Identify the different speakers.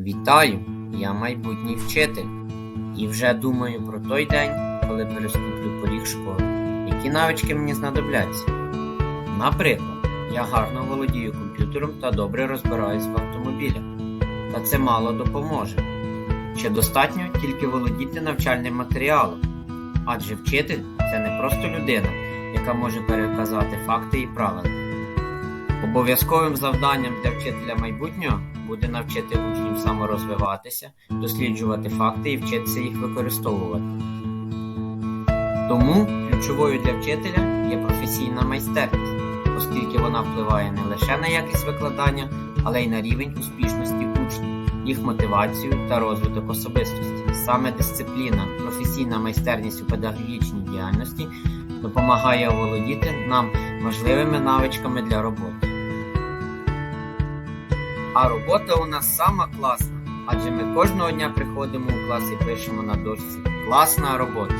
Speaker 1: Вітаю! Я майбутній вчитель. І вже думаю про той день, коли переступлю поріг школи. Які навички мені знадобляться? Наприклад, я гарно володію комп'ютером та добре розбираюсь в автомобілях. Та це мало допоможе. Чи достатньо тільки володіти навчальним матеріалом? Адже вчитель це не просто людина, яка може переказати факти і правила. Обов'язковим завданням для вчителя майбутнього буде навчити учнів саморозвиватися, досліджувати факти і вчитися їх використовувати. Тому ключовою для вчителя є професійна майстерність, оскільки вона впливає не лише на якість викладання, але й на рівень успішності учнів, їх мотивацію та розвиток особистості. Саме дисципліна, професійна майстерність у педагогічній діяльності допомагає оволодіти нам важливими навичками для роботи. А робота у нас сама класна, адже ми кожного дня приходимо у клас і пишемо на дошці Класна робота.